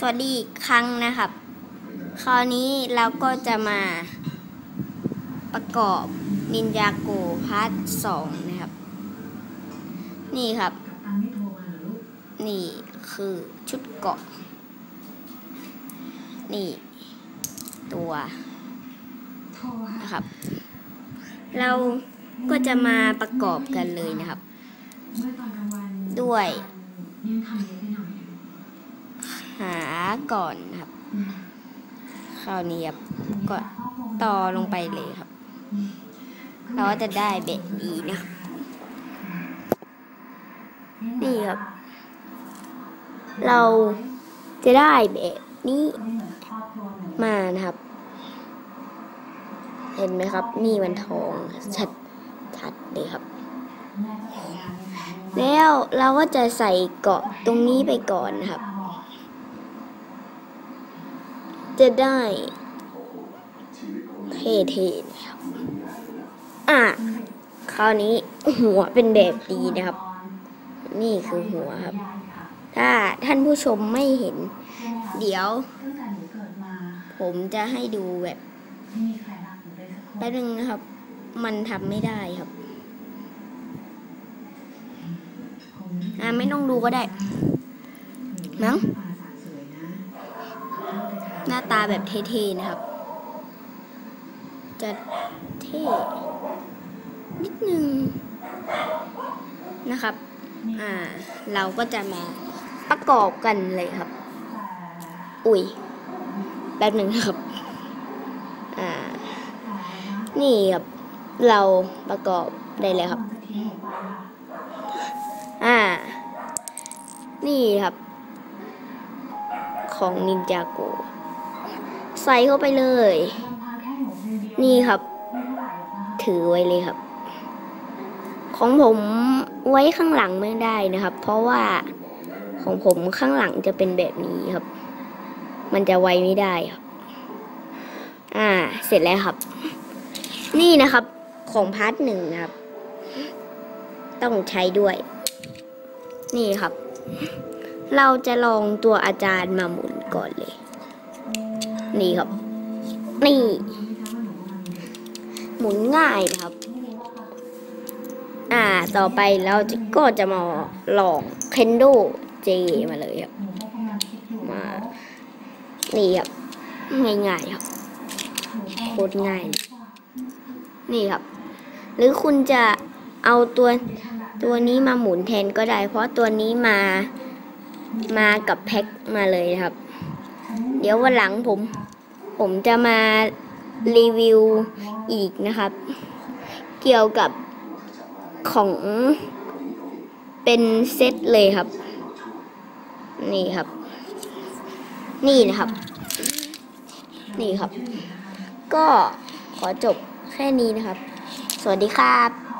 สวัสดีครั้งนะครับ คราวนี้เราก็จะมาประกอบนินจาโกพาร์ทสองนะครับ นี่ครับ นี่คือชุดเกาะ นี่ ตัวนะครับ เราก็จะมาประกอบกันเลยนะครับ ด้วย ยังทำเยอะไป หน่อยหาก่อนนะครับอืมคราวนี้ครับก็ต่อลงไปเลยครับ เราก็จะได้เบ็ดดีนะครับนี่ครับ เราจะได้แบบนี้ไม่เหมือนครอบครัวหนูมานะครับ เห็นไหมครับ นี่มันทองชัดชัดเลยครับแม่ก็สัญญาเลยนะแล้วเราก็จะใส่เกาะตรงนี้ไปก่อนนะครับ จะได้เท่ๆนะครับ อะ คราวนี้หัวเป็นแบบดีนะครับ นี่คือหัวครับ ถ้าท่านผู้ชมไม่เห็น เดี๋ยว ผมจะให้ดูแบบแป๊บนึงนะครับ มันทำไม่ได้ครับ อ่าไม่ต้องดูก็ได้มั้งาตาแบบเท่ๆนะครับ จะเท่ นิดนึงนะครับ อ่า เราก็จะมาประกอบกันเลยครับ อุ้ยแป๊บหนึ่งนะครับ อ่า นี่ครับ เราประกอบได้เลยครับจะทิ้งหนูไปค่ะอ่า นี่ครับ ของนินจาโก ใส่เข้าไปเลย นี่ครับ ถือไว้เลยครับ ของผมไว้ข้างหลังไม่ได้นะครับ เพราะว่าของผมข้างหลังจะเป็นแบบนี้ครับ มันจะไว้ไม่ได้ครับ อ่า เสร็จแล้วครับ นี่นะครับ ของพาร์ทหนึ่งนะครับ ต้องใช้ด้วย นี่ครับ เราจะลองตัวอาจารย์มาหมุนก่อนเลย นี่ครับ นี่ หมุนง่ายนะครับ อ่าต่อไปเราจะก็จะมาลอง Kendo J มาเลยครับ มา นี่ครับ ง่ายๆครับ โคตรง่าย นี่ครับ หรือคุณจะเอาตัวตัวนี้มาหมุนแทนก็ได้ เพราะตัวนี้มามากับแพ็คมาเลยครับ เดี๋ยววันหลังผม ผมจะมารีวิวอีกนะครับ เกี่ยวกับของเป็นเซตเลยครับ นี่ครับ นี่นะครับ นี่ครับ ก็ขอจบแค่นี้นะครับ สวัสดีครับ